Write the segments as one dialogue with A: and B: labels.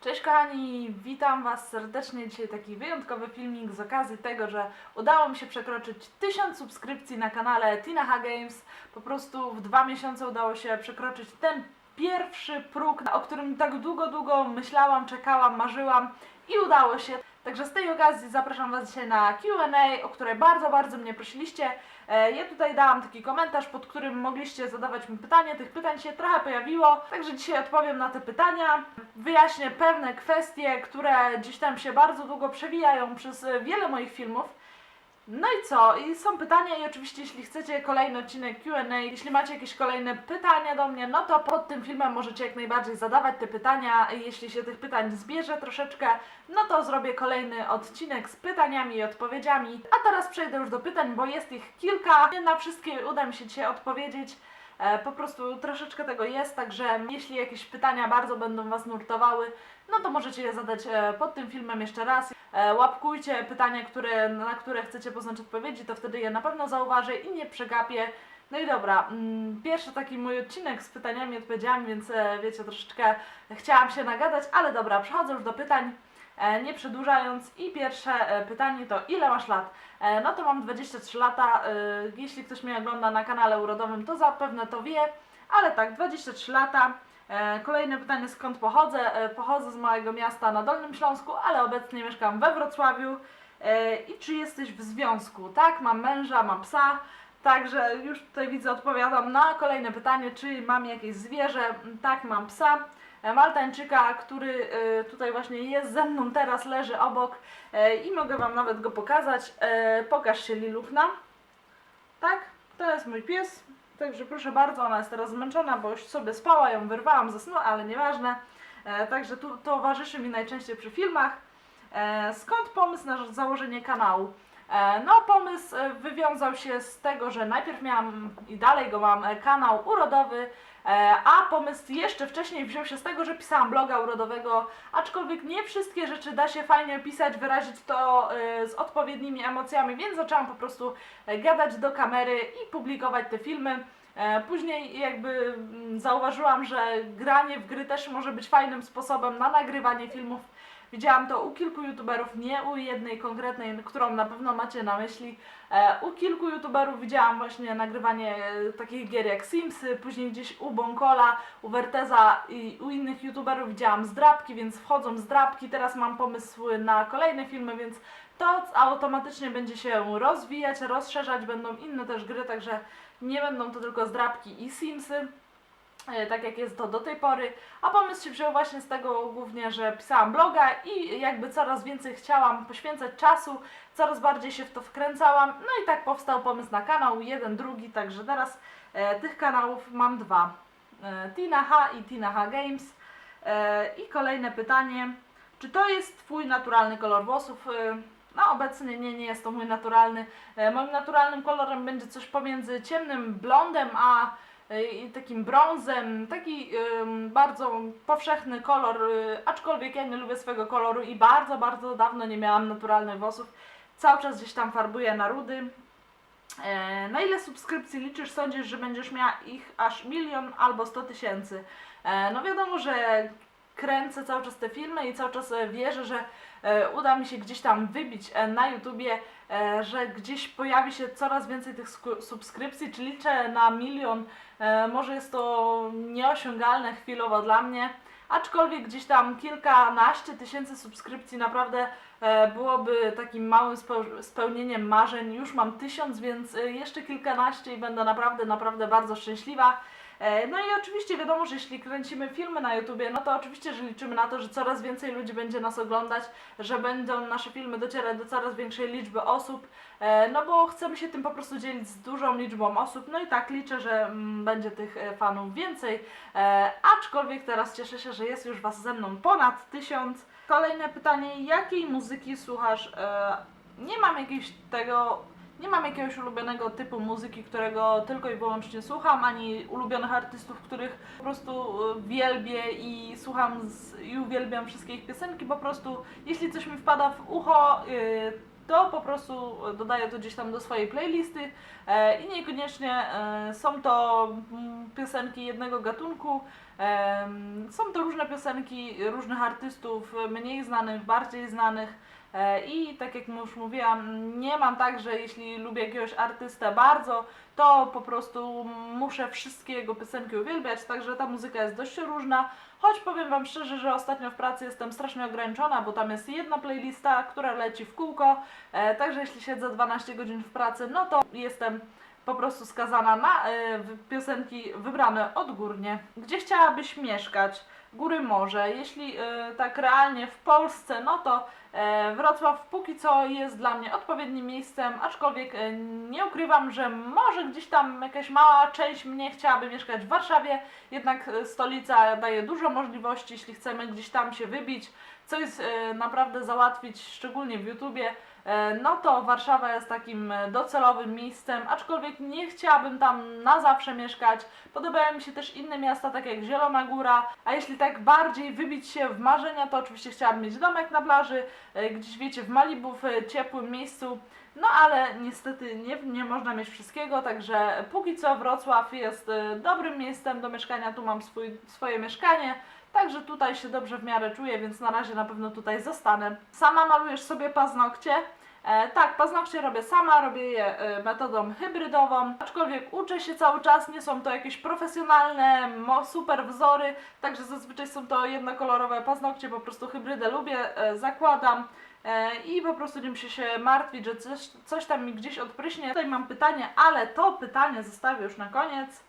A: Cześć kochani, witam Was serdecznie. Dzisiaj taki wyjątkowy filmik z okazji tego, że udało mi się przekroczyć 1000 subskrypcji na kanale Tina H Games. Po prostu w dwa miesiące udało się przekroczyć ten pierwszy próg, o którym tak długo, długo myślałam, czekałam, marzyłam i udało się. Także z tej okazji zapraszam Was dzisiaj na Q&A, o które bardzo, bardzo mnie prosiliście. E, Ja tutaj dałam taki komentarz, pod którym mogliście zadawać mi pytanie. Tych pytań się trochę pojawiło, także dzisiaj odpowiem na te pytania. Wyjaśnię pewne kwestie, które gdzieś tam się bardzo długo przewijają przez wiele moich filmów. No i co? I są pytania i oczywiście jeśli chcecie kolejny odcinek Q&A, jeśli macie jakieś kolejne pytania do mnie, no to pod tym filmem możecie jak najbardziej zadawać te pytania. Jeśli się tych pytań zbierze troszeczkę, no to zrobię kolejny odcinek z pytaniami i odpowiedziami. A teraz przejdę już do pytań, bo jest ich kilka. Nie na wszystkie uda mi się dzisiaj odpowiedzieć. E, Po prostu troszeczkę tego jest, także jeśli jakieś pytania bardzo będą Was nurtowały, no to możecie je zadać e, pod tym filmem jeszcze raz. E, Łapkujcie pytania, które, na które chcecie poznać odpowiedzi, to wtedy je na pewno zauważę i nie przegapię. No i dobra, mm, pierwszy taki mój odcinek z pytaniami i odpowiedziami, więc e, wiecie, troszeczkę chciałam się nagadać, ale dobra, przechodzę już do pytań. E, Nie przedłużając, i pierwsze pytanie to ile masz lat? No to mam 23 lata. Jeśli ktoś mnie ogląda na kanale urodowym, to zapewne to wie, ale tak, 23 lata. E, Kolejne pytanie, skąd pochodzę? E, Pochodzę z małego miasta na Dolnym Śląsku, ale obecnie mieszkam we Wrocławiu. E, I czy jesteś w związku? Tak, mam męża, mam psa. Także już tutaj widzę, odpowiadam na kolejne pytanie, czy mam jakieś zwierzę? Tak, mam psa. Maltańczyka, który tutaj właśnie jest ze mną teraz, leży obok i mogę Wam nawet go pokazać. Pokaż się Lilufna. Tak, to jest mój pies. Także proszę bardzo, ona jest teraz zmęczona, bo już sobie spała, ją wyrwałam ze snu, ale nieważne. E, Także tu towarzyszy mi najczęściej przy filmach. E, Skąd pomysł na założenie kanału? E, No, pomysł e, wywiązał się z tego, że najpierw miałam i dalej go mam e, kanał urodowy, a pomysł jeszcze wcześniej wziął się z tego, że pisałam bloga urodowego, aczkolwiek nie wszystkie rzeczy da się fajnie opisać, wyrazić to e, z odpowiednimi emocjami, więc zaczęłam po prostu e, gadać do kamery i publikować te filmy. E, Później jakby mm, zauważyłam, że granie w gry też może być fajnym sposobem na nagrywanie filmów. Widziałam to u kilku youtuberów, nie u jednej konkretnej, którą na pewno macie na myśli. E, u kilku youtuberów widziałam właśnie nagrywanie e, takich gier jak Simsy, później gdzieś u Bonkola, u Werteza i u innych youtuberów widziałam zdrabki, więc wchodzą zdrabki. Teraz mam pomysły na kolejne filmy, więc to automatycznie będzie się rozwijać, rozszerzać, będą inne też gry, także nie będą to tylko zdrabki i Simsy tak jak jest to do tej pory, a pomysł się wziął właśnie z tego głównie, że pisałam bloga i jakby coraz więcej chciałam poświęcać czasu, coraz bardziej się w to wkręcałam, no i tak powstał pomysł na kanał, jeden, drugi, także teraz e, tych kanałów mam dwa, e, Tina H i Tina H Games. E, I kolejne pytanie, czy to jest Twój naturalny kolor włosów? E, no obecnie nie, nie jest to mój naturalny. E, moim naturalnym kolorem będzie coś pomiędzy ciemnym blondem, a e, takim brązem, taki bardzo powszechny kolor, y, aczkolwiek ja nie lubię swojego koloru i bardzo, bardzo dawno nie miałam naturalnych włosów. Cały czas gdzieś tam farbuję na rudy. E, na ile subskrypcji liczysz, sądzisz, że będziesz miała ich aż milion albo 100 tysięcy? E, no wiadomo, że kręcę cały czas te filmy i cały czas e, wierzę, że e, uda mi się gdzieś tam wybić e, na YouTubie, że gdzieś pojawi się coraz więcej tych subskrypcji, czy liczę na milion. Może jest to nieosiągalne chwilowo dla mnie, aczkolwiek gdzieś tam kilkanaście tysięcy subskrypcji naprawdę byłoby takim małym speł- spełnieniem marzeń. Już mam tysiąc, więc jeszcze kilkanaście i będę naprawdę, naprawdę bardzo szczęśliwa. E, No i oczywiście wiadomo, że jeśli kręcimy filmy na YouTubie, no to oczywiście, że liczymy na to, że coraz więcej ludzi będzie nas oglądać, że będą nasze filmy docierać do coraz większej liczby osób, e, no bo chcemy się tym po prostu dzielić z dużą liczbą osób, no i tak liczę, że mm, będzie tych e, fanów więcej, aczkolwiek teraz cieszę się, że jest już Was ze mną ponad tysiąc. Kolejne pytanie, jakiej muzyki słuchasz? Nie mam jakiegoś tego nie mam jakiegoś ulubionego typu muzyki, którego tylko i wyłącznie słucham, ani ulubionych artystów, których po prostu y, wielbię i słucham z, i uwielbiam wszystkie ich piosenki. Po prostu, jeśli coś mi wpada w ucho, y, to po prostu dodaję to gdzieś tam do swojej playlisty e, i niekoniecznie e, są to mm, piosenki jednego gatunku. Em, Są to różne piosenki różnych artystów, mniej znanych, bardziej znanych. E, I tak jak już mówiłam, nie mam tak, że jeśli lubię jakiegoś artystę bardzo, to po prostu muszę wszystkie jego piosenki uwielbiać, także ta muzyka jest dość różna. Choć powiem Wam szczerze, że ostatnio w pracy jestem strasznie ograniczona, bo tam jest jedna playlista, która leci w kółko. E, także jeśli siedzę 12 godzin w pracy, no to jestem po prostu skazana na e, piosenki wybrane odgórnie. Gdzie chciałabyś mieszkać? Góry morze. Jeśli tak realnie w Polsce, no to Wrocław póki co jest dla mnie odpowiednim miejscem, aczkolwiek e, nie ukrywam, że może gdzieś tam jakaś mała część mnie chciałaby mieszkać w Warszawie, jednak e, stolica daje dużo możliwości, jeśli chcemy gdzieś tam się wybić, coś e, naprawdę załatwić, szczególnie w YouTubie, e, no to Warszawa jest takim e, docelowym miejscem, aczkolwiek nie chciałabym tam na zawsze mieszkać. Podobają mi się też inne miasta, tak jak Zielona Góra, a jeśli tak bardziej wybić się w marzenia, to oczywiście chciałabym mieć domek na plaży, e, gdzieś wiecie, w Malibu, w e, ciepłym miejscu. No ale niestety nie, nie można mieć wszystkiego, także póki co Wrocław jest e, dobrym miejscem do mieszkania, tu mam swój, swoje mieszkanie. Także tutaj się dobrze w miarę czuję, więc na razie na pewno tutaj zostanę. Sama malujesz sobie paznokcie? E, tak, paznokcie robię sama, robię je e, metodą hybrydową, aczkolwiek uczę się cały czas, nie są to jakieś profesjonalne, super wzory, także zazwyczaj są to jednokolorowe paznokcie, po prostu hybrydę lubię, e, zakładam i po prostu nie muszę się martwić, że coś, coś tam mi gdzieś odpryśnie. Tutaj mam pytanie, ale to pytanie zostawię już na koniec.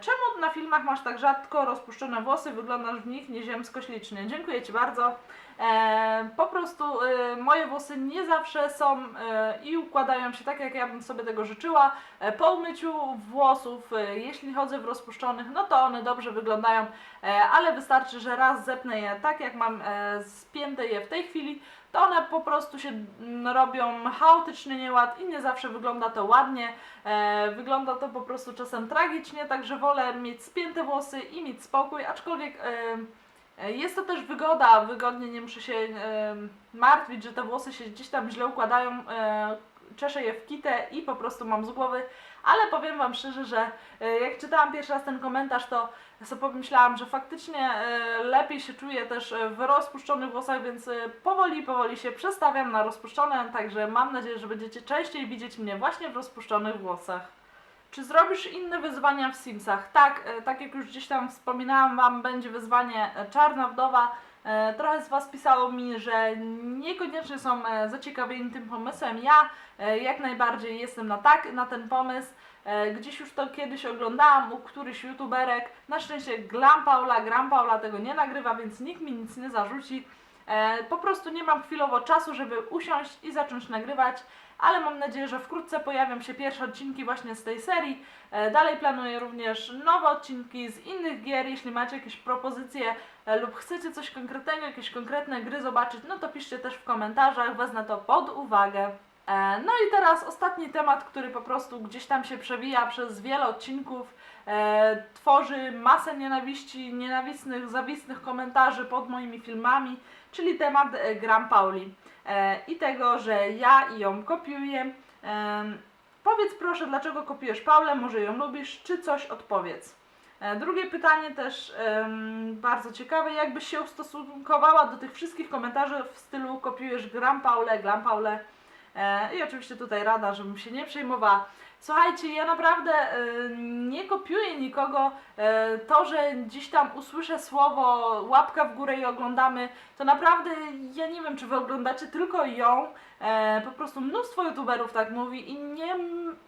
A: Czemu na filmach masz tak rzadko rozpuszczone włosy, wyglądasz w nich nieziemsko ślicznie? Dziękuję Ci bardzo. E, po prostu e, moje włosy nie zawsze są e, i układają się tak, jak ja bym sobie tego życzyła. Po umyciu włosów, jeśli chodzę w rozpuszczonych, no to one dobrze wyglądają, ale wystarczy, że raz zepnę je tak, jak mam spięte je w tej chwili, to one po prostu się mm, robią chaotyczny nieład i nie zawsze wygląda to ładnie. E, wygląda to po prostu czasem tragicznie, także wolę mieć spięte włosy i mieć spokój, aczkolwiek e, jest to też wygoda, wygodnie nie muszę się e, martwić, że te włosy się gdzieś tam źle układają. E, czeszę je w kitę i po prostu mam z głowy, ale powiem Wam szczerze, że e, jak czytałam pierwszy raz ten komentarz, to sobie pomyślałam, że faktycznie e, lepiej się czuję też e, w rozpuszczonych włosach, więc e, powoli, powoli się przestawiam na rozpuszczone, także mam nadzieję, że będziecie częściej widzieć mnie właśnie w rozpuszczonych włosach. Czy zrobisz inne wyzwania w Simsach? Tak, e, tak jak już gdzieś tam wspominałam Wam, będzie wyzwanie e, Czarna Wdowa. E, Trochę z Was pisało mi, że niekoniecznie są zaciekawieni tym pomysłem. Ja jak najbardziej jestem na tak, na ten pomysł. Gdzieś już to kiedyś oglądałam u którychś youtuberek. Na szczęście Glam Paula, Gram Paula tego nie nagrywa, więc nikt mi nic nie zarzuci. Po prostu nie mam chwilowo czasu, żeby usiąść i zacząć nagrywać, ale mam nadzieję, że wkrótce pojawią się pierwsze odcinki właśnie z tej serii. E, Dalej planuję również nowe odcinki z innych gier. Jeśli macie jakieś propozycje e, lub chcecie coś konkretnego, jakieś konkretne gry zobaczyć, no to piszcie też w komentarzach, wezmę to pod uwagę. E, No i teraz ostatni temat, który po prostu gdzieś tam się przewija przez wiele odcinków, e, tworzy masę nienawiści, nienawistnych, zawistnych komentarzy pod moimi filmami, czyli temat e, Gram Pauli e, i tego, że ja ją kopiuję. Em, Powiedz proszę, dlaczego kopiujesz Paulę, może ją lubisz, czy coś odpowiedz. E, Drugie pytanie też em, bardzo ciekawe, jakbyś się ustosunkowała do tych wszystkich komentarzy w stylu kopiujesz Gram Paulę, Glam Paulę. E, I oczywiście tutaj rada, żebym się nie przejmowała. Słuchajcie, ja naprawdę e, nie kopiuję nikogo. E, to, że gdzieś tam usłyszę słowo łapka w górę i oglądamy, to naprawdę ja nie wiem, czy wy oglądacie tylko ją. Po prostu mnóstwo youtuberów tak mówi i nie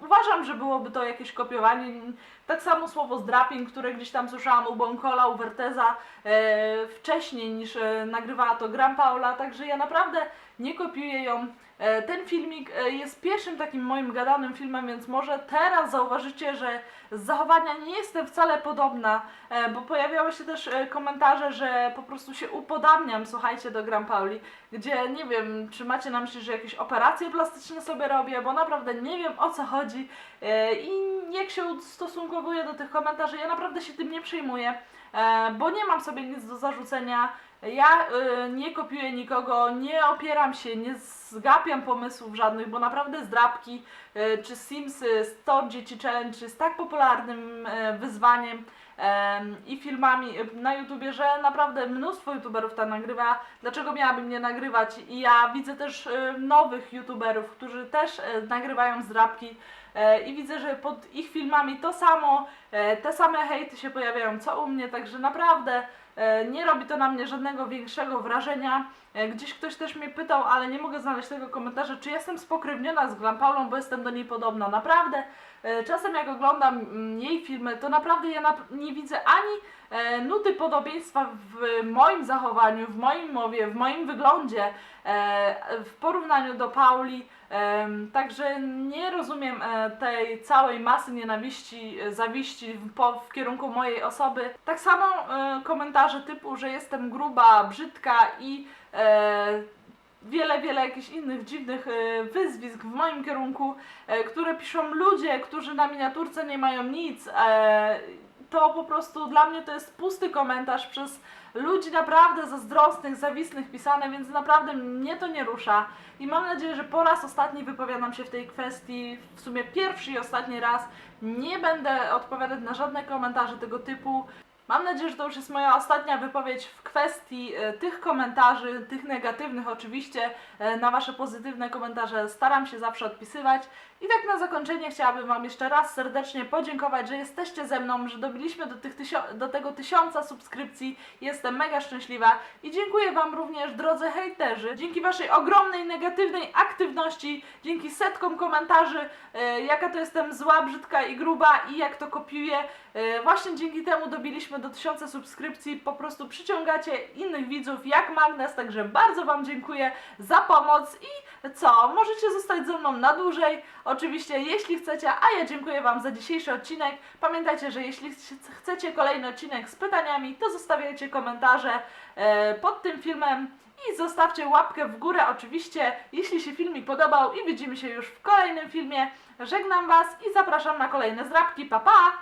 A: uważam, że byłoby to jakieś kopiowanie. Tak samo słowo zdraping, które gdzieś tam słyszałam u Bonkola, u Werteza wcześniej niż nagrywała to Gram Paula, także ja naprawdę nie kopiuję ją. E, Ten filmik e, jest pierwszym takim moim gadanym filmem, więc może teraz zauważycie, że z zachowania nie jestem wcale podobna, e, bo pojawiały się też komentarze, że po prostu się upodabniam, słuchajcie, do Gram Pauli, gdzie nie wiem, czy macie na myśli, że jakieś operacje plastyczne sobie robię, bo naprawdę nie wiem o co chodzi i jak się ustosunkowuję do tych komentarzy, ja naprawdę się tym nie przejmuję. bo nie mam sobie nic do zarzucenia. Ja nie kopiuję nikogo, nie opieram się, nie zgapiam pomysłów żadnych, bo naprawdę zdrabki e, czy Simsy, 100 Dzieci Challenge jest tak popularnym e, wyzwaniem em, i filmami na YouTubie, że naprawdę mnóstwo YouTuberów tam nagrywa. Dlaczego miałabym nie nagrywać? I ja widzę też e, nowych YouTuberów, którzy też e, nagrywają zdrabki e, i widzę, że pod ich filmami to samo, e, te same hejty się pojawiają co u mnie, także naprawdę e, nie robi to na mnie żadnego większego wrażenia. E, Gdzieś ktoś też mnie pytał, ale nie mogę znaleźć tego komentarza, czy jestem spokrewniona z Glampaulą, bo jestem do niej podobna. Naprawdę, e, czasem jak oglądam mm, jej filmy, to naprawdę ja nie widzę ani e, nuty podobieństwa w moim zachowaniu, w moim mowie, w moim wyglądzie, e, w porównaniu do Pauli. Także nie rozumiem e, tej całej masy nienawiści, e, zawiści w, po, w kierunku mojej osoby. Tak samo e, komentarze typu, że jestem gruba, brzydka i e, wiele, wiele jakichś innych dziwnych e, wyzwisk w moim kierunku, e, które piszą ludzie, którzy na miniaturce nie mają nic. To po prostu dla mnie to jest pusty komentarz przez ludzi naprawdę zazdrosnych, zawisnych pisane, więc naprawdę mnie to nie rusza. I mam nadzieję, że po raz ostatni wypowiadam się w tej kwestii, w sumie pierwszy i ostatni raz. Nie będę odpowiadać na żadne komentarze tego typu. Mam nadzieję, że to już jest moja ostatnia wypowiedź w kwestii e, tych komentarzy, tych negatywnych oczywiście. E, na Wasze pozytywne komentarze staram się zawsze odpisywać. I tak na zakończenie chciałabym Wam jeszcze raz serdecznie podziękować, że jesteście ze mną, że dobiliśmy do, tych do tego tysiąca subskrypcji. Jestem mega szczęśliwa i dziękuję Wam również, drodzy hejterzy. Dzięki Waszej ogromnej negatywnej aktywności, dzięki setkom komentarzy, e, jaka to jestem zła, brzydka i gruba i jak to kopiuję. E, właśnie dzięki temu dobiliśmy do tysiąca subskrypcji. Po prostu przyciągacie innych widzów jak magnes, także bardzo Wam dziękuję za pomoc i co? Możecie zostać ze mną na dłużej, oczywiście jeśli chcecie, a ja dziękuję Wam za dzisiejszy odcinek. Pamiętajcie, że jeśli ch- chcecie kolejny odcinek z pytaniami, to zostawiajcie komentarze e, pod tym filmem i zostawcie łapkę w górę oczywiście, jeśli się filmik podobał i widzimy się już w kolejnym filmie. Żegnam Was i zapraszam na kolejne zdrabki. Pa pa!